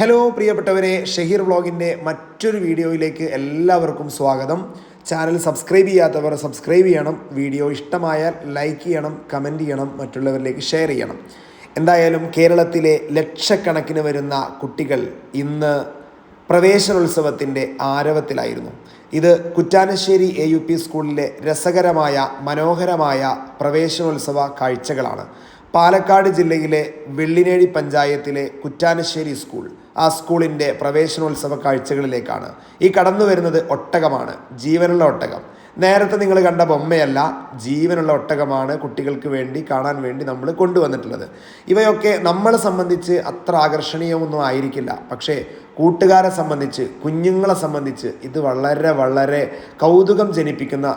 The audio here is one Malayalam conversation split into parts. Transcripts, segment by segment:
ഹലോ പ്രിയപ്പെട്ടവരെ ഷഹീർ വ്ളോഗിന്റെ മറ്റൊരു വീഡിയോയിലേക്ക് എല്ലാവർക്കും സ്വാഗതം. ചാനൽ സബ്സ്ക്രൈബ് ചെയ്യാത്തവർ സബ്സ്ക്രൈബ് ചെയ്യണം. വീഡിയോ ഇഷ്ടമായാൽ ലൈക്ക് ചെയ്യണം കമന്റ് ചെയ്യണം മറ്റുള്ളവരിലേക്ക് ഷെയർ ചെയ്യണം. എന്തായാലും കേരളത്തിലെ ലക്ഷക്കണക്കിന് വരുന്ന കുട്ടികൾ ഇന്ന് പ്രവേശനോത്സവത്തിന്റെ ആരവത്തിലായിരുന്നു. ഇത് കുറ്റാനശ്ശേരി എ യു പി സ്കൂളിലെ രസകരമായ മനോഹരമായ പ്രവേശനോത്സവ കാഴ്ചകളാണ്. പാലക്കാട് ജില്ലയിലെ വെള്ളിനേഴി പഞ്ചായത്തിലെ കുറ്റാനശ്ശേരി സ്കൂൾ. ആ സ്കൂളിന്റെ പ്രവേശനോത്സവ കാഴ്ചകളിലേക്കാണ്. ഈ കടന്നു വരുന്നത് ഒട്ടകമാണ്. ജീവനുള്ള ഒട്ടകം. നേരത്തെ നിങ്ങൾ കണ്ട ബൊമ്മയല്ല ജീവനുള്ള ഒട്ടകമാണ് കുട്ടികൾക്ക് വേണ്ടി കാണാൻ വേണ്ടി നമ്മൾ കൊണ്ടുവന്നിട്ടുള്ളത്. ഇവയൊക്കെ നമ്മളെ സംബന്ധിച്ച് അത്ര ആകർഷണീയമൊന്നും ആയിരിക്കില്ല. പക്ഷേ കൂട്ടുകാരെ സംബന്ധിച്ച് കുഞ്ഞുങ്ങളെ സംബന്ധിച്ച് ഇത് വളരെ വളരെ കൗതുകം ജനിപ്പിക്കുന്ന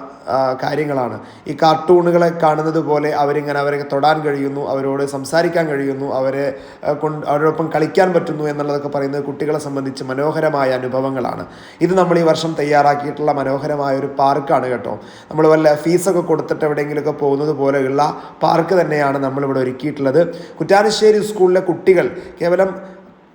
കാര്യങ്ങളാണ്. ഈ കാർട്ടൂണുകളെ കാണുന്നത് പോലെ അവരിങ്ങനെ അവരെ തൊടാൻ കഴിയുന്നു അവരോട് സംസാരിക്കാൻ കഴിയുന്നു അവരെ കൊണ്ട് അവരോടൊപ്പം കളിക്കാൻ പറ്റുന്നു എന്നുള്ളതൊക്കെ പറയുന്നത് കുട്ടികളെ സംബന്ധിച്ച് മനോഹരമായ അനുഭവങ്ങളാണ്. ഇത് നമ്മൾ ഈ വർഷം തയ്യാറാക്കിയിട്ടുള്ള മനോഹരമായ ഒരു പാർക്കാണ് കേട്ടോ. നമ്മൾ വല്ല ഫീസൊക്കെ കൊടുത്തിട്ട് എവിടെയെങ്കിലുമൊക്കെ പോകുന്നത് പോലെയുള്ള പാർക്ക് തന്നെയാണ് നമ്മളിവിടെ ഒരുക്കിയിട്ടുള്ളത്. കുറ്റാനശ്ശേരി സ്കൂളിലെ കുട്ടികൾ കേവലം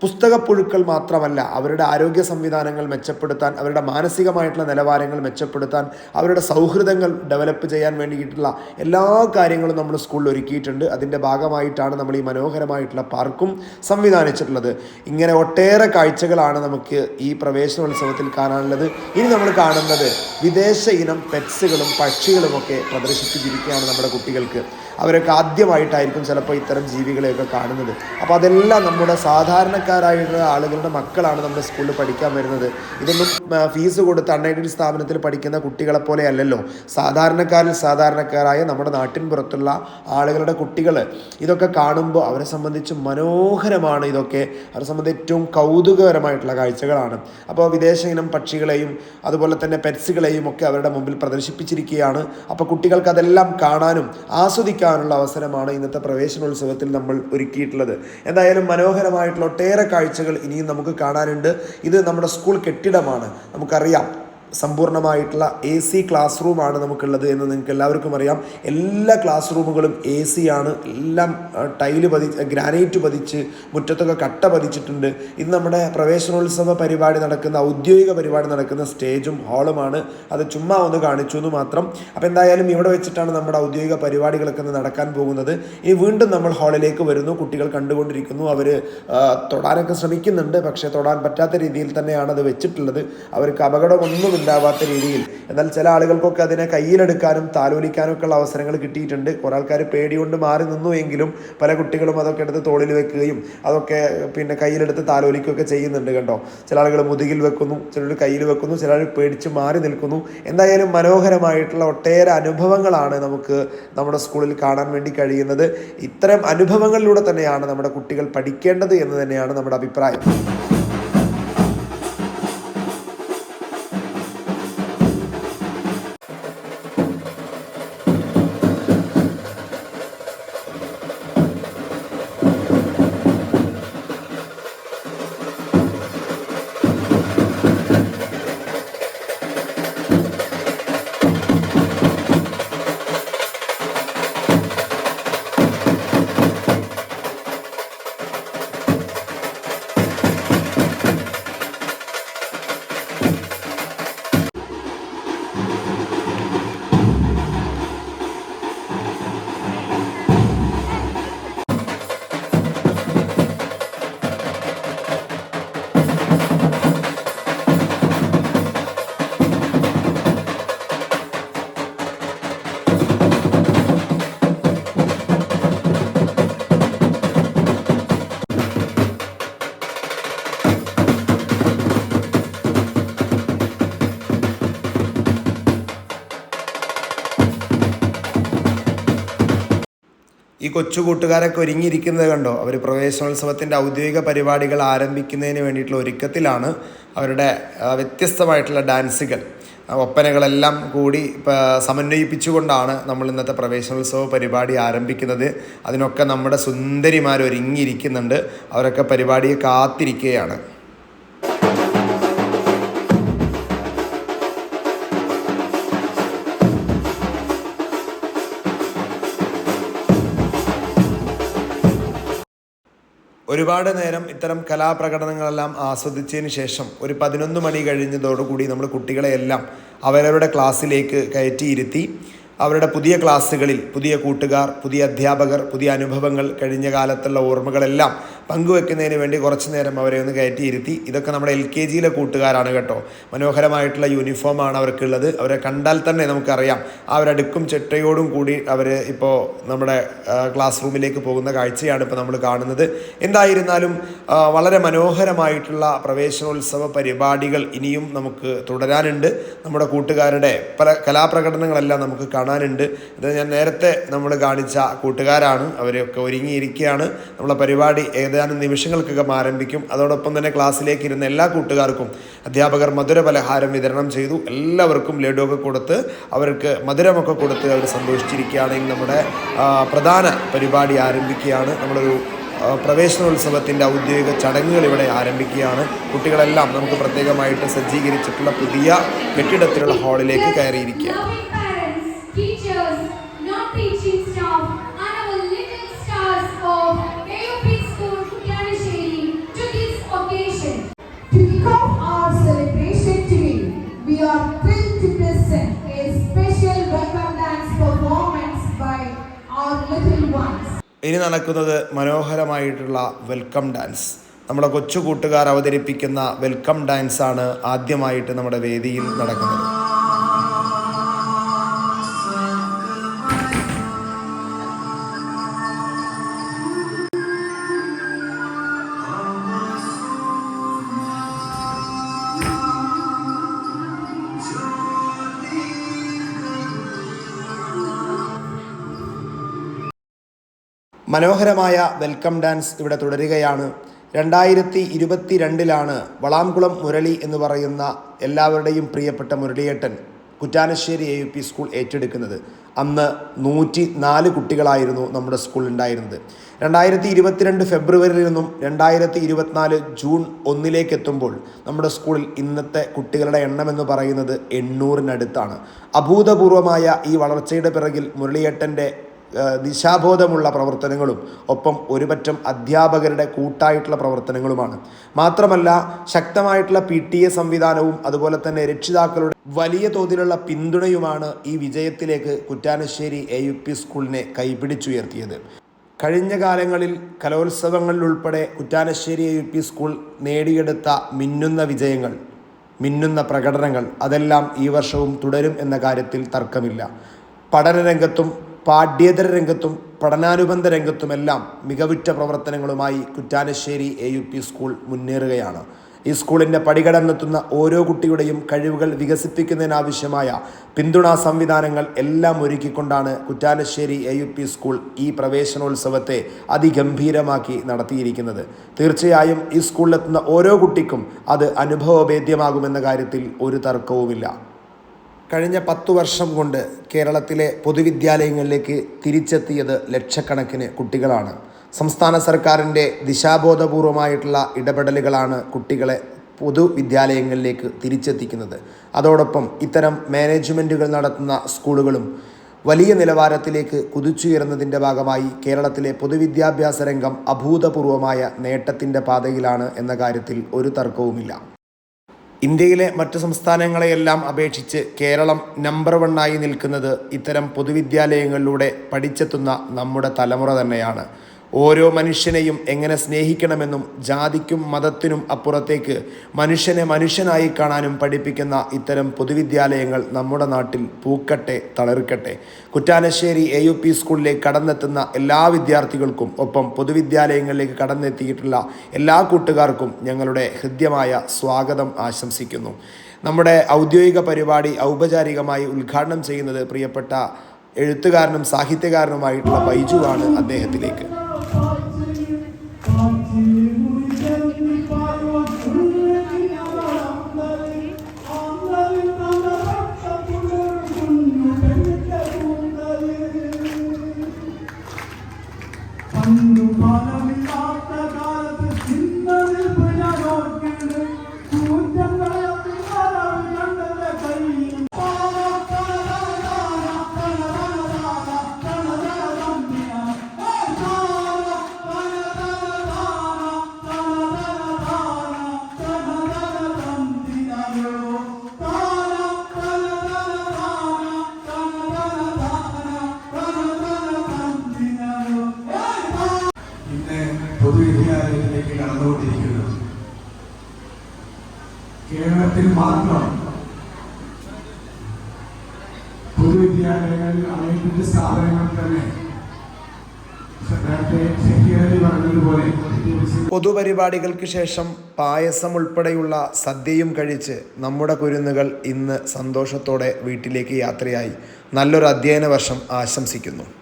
പുസ്തകപ്പുഴുക്കൾ മാത്രമല്ല അവരുടെ ആരോഗ്യ സംവിധാനങ്ങൾ മെച്ചപ്പെടുത്താൻ അവരുടെ മാനസികമായിട്ടുള്ള നിലവാരങ്ങൾ മെച്ചപ്പെടുത്താൻ അവരുടെ സൗഹൃദങ്ങൾ ഡെവലപ്പ് ചെയ്യാൻ വേണ്ടിയിട്ടുള്ള എല്ലാ കാര്യങ്ങളും നമ്മൾ സ്കൂളിൽ ഒരുക്കിയിട്ടുണ്ട്. അതിന്റെ ഭാഗമായിട്ടാണ് നമ്മൾ ഈ മനോഹരമായിട്ടുള്ള പാർക്കും സംവിധാനിച്ചിട്ടുള്ളത്. ഇങ്ങനെ ഒട്ടേറെ കാഴ്ചകളാണ് നമുക്ക് ഈ പ്രവേശനോത്സവത്തിൽ കാണാനുള്ളത്. ഇനി നമ്മൾ കാണുന്നത് വിദേശ ഇനം പെറ്റ്സുകളും പക്ഷികളുമൊക്കെ പ്രദർശിപ്പിച്ചിരിക്കുകയാണ് നമ്മുടെ കുട്ടികൾക്ക്. അവരൊക്കെ ആദ്യമായിട്ടായിരിക്കും ചിലപ്പോൾ ഇത്തരം ജീവികളെയൊക്കെ കാണുന്നത്. അപ്പോൾ അതെല്ലാം നമ്മുടെ സാധാരണക്കാരായിട്ടുള്ള ആളുകളുടെ മക്കളാണ് നമ്മുടെ സ്കൂളിൽ പഠിക്കാൻ വരുന്നത്. ഇതൊന്നും ഫീസ് കൊടുത്ത് അൺഎയ്ഡഡ് സ്ഥാപനത്തിൽ പഠിക്കുന്ന കുട്ടികളെ പോലെ അല്ലല്ലോ. സാധാരണക്കാരിൽ സാധാരണക്കാരായ നമ്മുടെ നാട്ടിൻ പുറത്തുള്ള ആളുകളുടെ കുട്ടികൾ ഇതൊക്കെ കാണുമ്പോൾ അവരെ സംബന്ധിച്ച് മനോഹരമാണ് ഇതൊക്കെ. അവരെ സംബന്ധിച്ച് ഏറ്റവും കൗതുകകരമായിട്ടുള്ള കാഴ്ചകളാണ്. അപ്പോൾ വിദേശ ഇനം പക്ഷികളെയും അതുപോലെ തന്നെ പെറ്റ്സുകളെയും ഒക്കെ അവരുടെ മുമ്പിൽ പ്രദർശിപ്പിച്ചിരിക്കുകയാണ്. അപ്പോൾ കുട്ടികൾക്ക് അതെല്ലാം കാണാനും ആസ്വദിക്കാനുള്ള അവസരമാണ് ഇന്നത്തെ പ്രവേശനോത്സവത്തിൽ നമ്മൾ ഒരുക്കിയിട്ടുള്ളത്. എന്തായാലും മനോഹരമായിട്ടുള്ള ഒട്ടേറെ കാഴ്ചകൾ ഇനിയും നമുക്ക് കാണാനുണ്ട്. ഇത് നമ്മുടെ സ്കൂൾ കെട്ടിടമാണ്. നമുക്കറിയാം. സമ്പൂർണമായിട്ടുള്ള എ സി ക്ലാസ് റൂമാണ് നമുക്കുള്ളത് എന്ന് നിങ്ങൾക്ക് എല്ലാവർക്കും അറിയാം. എല്ലാ ക്ലാസ് റൂമുകളും എ സി ആണ്. എല്ലാം ടൈൽ പതി ഗ്രാനൈറ്റ് പതിച്ച് മുറ്റത്തൊക്കെ കട്ട പതിച്ചിട്ടുണ്ട്. ഇത് നമ്മുടെ പ്രവേശനോത്സവ പരിപാടി നടക്കുന്ന ഔദ്യോഗിക പരിപാടി നടക്കുന്ന സ്റ്റേജും ഹാളുമാണ്. അത് ചുമ്മാ ഒന്ന് കാണിച്ചു എന്ന് മാത്രം. അപ്പോൾ എന്തായാലും ഇവിടെ വെച്ചിട്ടാണ് നമ്മുടെ ഔദ്യോഗിക പരിപാടികളൊക്കെ നടക്കാൻ പോകുന്നത്. ഇനി വീണ്ടും നമ്മൾ ഹാളിലേക്ക് വരുന്നു. കുട്ടികൾ കണ്ടുകൊണ്ടിരിക്കുന്നു. അവർ തൊടാനൊക്കെ ശ്രമിക്കുന്നുണ്ട്. പക്ഷേ തൊടാൻ പറ്റാത്ത രീതിയിൽ തന്നെയാണ് അത് വെച്ചിട്ടുള്ളത്. അവർക്ക് അപകടമൊന്നും ഉണ്ടാവാത്ത രീതിയിൽ. എന്നാൽ ചില ആളുകൾക്കൊക്കെ അതിനെ കയ്യിലെടുക്കാനും താലോലിക്കാനും ഒക്കെ ഉള്ള അവസരങ്ങൾ കിട്ടിയിട്ടുണ്ട്. കുറേ ആൾക്കാർ പേടി കൊണ്ട് മാറി നിന്നു എങ്കിലും പല കുട്ടികളും അതൊക്കെ എടുത്ത് തോളിൽ വെക്കുകയും അതൊക്കെ പിന്നെ കയ്യിലെടുത്ത് താലോലിക്കുകയൊക്കെ ചെയ്യുന്നുണ്ട് കേട്ടോ ചില ആളുകൾ മുതുകിൽ വെക്കുന്നു ചിലർ കയ്യിൽ വെക്കുന്നു ചിലർ പേടിച്ച് മാറി നിൽക്കുന്നു. എന്തായാലും മനോഹരമായിട്ടുള്ള ഒട്ടേറെ അനുഭവങ്ങളാണ് നമുക്ക് നമ്മുടെ സ്കൂളിൽ കാണാൻ വേണ്ടി കഴിയുന്നത്. ഇത്തരം അനുഭവങ്ങളിലൂടെ തന്നെയാണ് നമ്മുടെ കുട്ടികൾ പഠിക്കേണ്ടത് എന്ന് തന്നെയാണ് നമ്മുടെ അഭിപ്രായം. ഈ കൊച്ചു കൂട്ടുകാരൊക്കെ ഒരുങ്ങിയിരിക്കുന്നത് കണ്ടോ? അവർ പ്രവേശനോത്സവത്തിന്റെ ഔദ്യോഗിക പരിപാടികൾ ആരംഭിക്കുന്നതിന് വേണ്ടിയിട്ടുള്ള ഒരുക്കത്തിലാണ് അവരുടെ വ്യത്യസ്തമായിട്ടുള്ള ഡാൻസുകൾ. ഒപ്പനകളെല്ലാം കൂടി സമന്വയിപ്പിച്ചുകൊണ്ടാണ് നമ്മൾ ഇന്നത്തെ പ്രവേശനോത്സവ പരിപാടി ആരംഭിക്കുന്നത്. അതിനൊക്കെ നമ്മുടെ സുന്ദരിമാർ ഒരുങ്ങിയിരിക്കുന്നുണ്ട് അവരൊക്കെ പരിപാടിയെ കാത്തിരിക്കുകയാണ്. ഒരുപാട് നേരം ഇത്തരം കലാപ്രകടനങ്ങളെല്ലാം ആസ്വദിച്ചതിന് ശേഷം ഒരു പതിനൊന്ന് മണി കഴിഞ്ഞതോടുകൂടി നമ്മൾ കുട്ടികളെയെല്ലാം അവരവരുടെ ക്ലാസ്സിലേക്ക് കയറ്റിയിരുത്തി അവരുടെ പുതിയ ക്ലാസ്സുകളിൽ പുതിയ കൂട്ടുകാർ പുതിയ അധ്യാപകർ പുതിയ അനുഭവങ്ങൾ കഴിഞ്ഞ കാലത്തുള്ള ഓർമ്മകളെല്ലാം പങ്കുവെക്കുന്നതിന് വേണ്ടി കുറച്ച് നേരം അവരെ ഒന്ന് കയറ്റിയിരുത്തി. ഇതൊക്കെ നമ്മുടെ എൽ കെ ജിയിലെ കൂട്ടുകാരാണ് കേട്ടോ. മനോഹരമായിട്ടുള്ള യൂണിഫോമാണ് അവർക്കുള്ളത്. അവരെ കണ്ടാൽ തന്നെ നമുക്കറിയാം. ആ അടുക്കും ചിട്ടയോടും കൂടി അവർ ഇപ്പോൾ നമ്മുടെ ക്ലാസ് റൂമിലേക്ക് പോകുന്ന കാഴ്ചയാണ് ഇപ്പോൾ നമ്മൾ കാണുന്നത്. എന്തായിരുന്നാലും വളരെ മനോഹരമായിട്ടുള്ള പ്രവേശനോത്സവ പരിപാടികൾ ഇനിയും നമുക്ക് തുടരാനുണ്ട്. നമ്മുടെ കൂട്ടുകാരുടെ പല കലാപ്രകടനങ്ങളെല്ലാം നമുക്ക് കാണാനുണ്ട്. ഇത് ഞാൻ നേരത്തെ നമ്മൾ കാണിച്ച കൂട്ടുകാരാണ്. അവരൊക്കെ ഒരുങ്ങിയിരിക്കുകയാണ്. നമ്മളെ പരിപാടി ഏതാനും നിമിഷങ്ങൾക്കകം ആരംഭിക്കും. അതോടൊപ്പം തന്നെ ക്ലാസ്സിലേക്ക് ഇരുന്ന എല്ലാ കൂട്ടുകാർക്കും അധ്യാപകർ മധുര പലഹാരം വിതരണം ചെയ്തു. എല്ലാവർക്കും ലഡുവൊക്കെ കൊടുത്ത് അവർക്ക് മധുരമൊക്കെ കൊടുത്ത് അവർ സന്തോഷിച്ചിരിക്കുകയാണെങ്കിൽ നമ്മുടെ പ്രധാന പരിപാടി ആരംഭിക്കുകയാണ്. നമ്മളൊരു പ്രവേശനോത്സവത്തിന്റെ ഔദ്യോഗിക ചടങ്ങുകൾ ഇവിടെ ആരംഭിക്കുകയാണ്. കുട്ടികളെല്ലാം നമുക്ക് പ്രത്യേകമായിട്ട് സജ്ജീകരിച്ചിട്ടുള്ള പുതിയ കെട്ടിടത്തിലുള്ള ഹാളിലേക്ക് കയറിയിരിക്കുക ഇനി നടക്കുന്നത് മനോഹരമായിട്ടുള്ള വെൽക്കം ഡാൻസ് നമ്മുടെ കൊച്ചു കൂട്ടുകാർ അവതരിപ്പിക്കുന്ന വെൽക്കം ഡാൻസാണ് ആദ്യമായിട്ട് നമ്മുടെ വേദിയിൽ നടക്കുന്നത്. മനോഹരമായ വെൽക്കം ഡാൻസ് ഇവിടെ തുടരുകയാണ്. രണ്ടായിരത്തി ഇരുപത്തി രണ്ടിലാണ് വളാംകുളം മുരളി എന്ന് പറയുന്ന എല്ലാവരുടെയും പ്രിയപ്പെട്ട മുരളിയേട്ടൻ Kuttanassery A U P school ഏറ്റെടുക്കുന്നത്. അന്ന് നൂറ്റി നാല് കുട്ടികളായിരുന്നു നമ്മുടെ സ്കൂളിൽ ഉണ്ടായിരുന്നത്. രണ്ടായിരത്തി ഇരുപത്തിരണ്ട് ഫെബ്രുവരിയിൽ നിന്നും രണ്ടായിരത്തി ഇരുപത്തിനാല് ജൂൺ ഒന്നിലേക്ക് എത്തുമ്പോൾ നമ്മുടെ സ്കൂളിൽ ഇന്നത്തെ കുട്ടികളുടെ എണ്ണം എന്ന് പറയുന്നത് എണ്ണൂറിനടുത്താണ്. അഭൂതപൂർവമായ ഈ വളർച്ചയുടെ പിറകിൽ മുരളിയേട്ടന്റെ ദിശാബോധമുള്ള പ്രവർത്തനങ്ങളും ഒപ്പം ഒരുപറ്റം അധ്യാപകരുടെ കൂട്ടായിട്ടുള്ള പ്രവർത്തനങ്ങളുമാണ്. മാത്രമല്ല ശക്തമായിട്ടുള്ള പി ടി എ സംവിധാനവും അതുപോലെ തന്നെ രക്ഷിതാക്കളുടെ വലിയ തോതിലുള്ള പിന്തുണയുമാണ് ഈ വിജയത്തിലേക്ക് കുറ്റാനശ്ശേരി എ യു പി സ്കൂളിനെ കൈപിടിച്ചുയർത്തിയത്. കഴിഞ്ഞ കാലങ്ങളിൽ കലോത്സവങ്ങളിലുൾപ്പെടെ Kuttanassery A U P school നേടിയെടുത്ത മിന്നുന്ന വിജയങ്ങൾ മിന്നുന്ന പ്രകടനങ്ങൾ അതെല്ലാം ഈ വർഷവും തുടരും എന്ന കാര്യത്തിൽ തർക്കമില്ല. പഠനരംഗത്തും പാഠ്യേതര രംഗത്തും പഠനാനുബന്ധ രംഗത്തുമെല്ലാം മികവുറ്റ പ്രവർത്തനങ്ങളുമായി Kuttanassery A U P school മുന്നേറുകയാണ്. ഈ സ്കൂളിന്റെ പടികടന്നെത്തുന്ന ഓരോ കുട്ടിയുടെയും കഴിവുകൾ വികസിപ്പിക്കുന്നതിനാവശ്യമായ പിന്തുണാ സംവിധാനങ്ങൾ എല്ലാം ഒരുക്കിക്കൊണ്ടാണ് Kuttanassery A U P school ഈ പ്രവേശനോത്സവത്തെ അതിഗംഭീരമാക്കി നടത്തിയിരിക്കുന്നത്. തീർച്ചയായും ഈ സ്കൂളിലെത്തുന്ന ഓരോ കുട്ടിക്കും അത് അനുഭവഭേദ്യമാകുമെന്ന കാര്യത്തിൽ ഒരു തർക്കവുമില്ല. കഴിഞ്ഞ പത്തു വർഷം കൊണ്ട് കേരളത്തിലെ പൊതുവിദ്യാലയങ്ങളിലേക്ക് തിരിച്ചെത്തിയത് ലക്ഷക്കണക്കിന് കുട്ടികളാണ്. സംസ്ഥാന സർക്കാരിന്റെ ദിശാബോധപൂർവമായിട്ടുള്ള ഇടപെടലുകളാണ് കുട്ടികളെ പൊതുവിദ്യാലയങ്ങളിലേക്ക് തിരിച്ചെത്തിക്കുന്നത്. അതോടൊപ്പം ഇത്തരം മാനേജ്മെന്റുകൾ നടത്തുന്ന സ്കൂളുകളും വലിയ നിലവാരത്തിലേക്ക് കുതിച്ചുയരുന്നതിന്റെ ഭാഗമായി കേരളത്തിലെ പൊതുവിദ്യാഭ്യാസ രംഗം അഭൂതപൂർവമായ നേട്ടത്തിന്റെ പാതയിലാണ് എന്ന കാര്യത്തിൽ ഒരു തർക്കവുമില്ല. ഇന്ത്യയിലെ മറ്റു സംസ്ഥാനങ്ങളെയെല്ലാം അപേക്ഷിച്ച് കേരളം നമ്പർ വണ്ണായി നിൽക്കുന്നത് ഇത്തരം പൊതുവിദ്യാലയങ്ങളിലൂടെ പഠിച്ചെത്തുന്ന നമ്മുടെ തലമുറ തന്നെയാണ്. ഓരോ മനുഷ്യനെയും എങ്ങനെ സ്നേഹിക്കണമെന്നും ജാതിക്കും മതത്തിനും അപ്പുറത്തേക്ക് മനുഷ്യനെ മനുഷ്യനായി കാണാനും പഠിപ്പിക്കുന്ന ഇത്തരം പൊതുവിദ്യാലയങ്ങൾ നമ്മുടെ നാട്ടിൽ പൂക്കട്ടെ തളിർക്കട്ടെ. കുറ്റാലശ്ശേരി എ യു പി സ്കൂളിലേക്ക് കടന്നെത്തുന്ന എല്ലാ വിദ്യാർത്ഥികൾക്കും ഒപ്പം പൊതുവിദ്യാലയങ്ങളിലേക്ക് കടന്നെത്തിയിട്ടുള്ള എല്ലാ കൂട്ടുകാർക്കും ഞങ്ങളുടെ ഹൃദ്യമായ സ്വാഗതം ആശംസിക്കുന്നു. നമ്മുടെ ഔദ്യോഗിക പരിപാടി ഔപചാരികമായി ഉദ്ഘാടനം ചെയ്യുന്നത് പ്രിയപ്പെട്ട എഴുത്തുകാരനും സാഹിത്യകാരനുമായിട്ടുള്ള ബൈജുവാണ് അദ്ദേഹത്തിലേക്ക്. കേരളത്തിൽ മാത്രം പൊതുവിദ്യാലയങ്ങളിൽ അനേക സ്ഥാപനങ്ങൾ തന്നെ പൊതുപരിപാടികൾക്ക് ശേഷം പായസം ഉൾപ്പെടെയുള്ള സദ്യയും കഴിച്ച് നമ്മുടെ കുരുന്നുകൾ ഇന്ന് സന്തോഷത്തോടെ വീട്ടിലേക്ക് യാത്രയായി. നല്ലൊരു അധ്യയന വർഷം ആശംസിക്കുന്നു.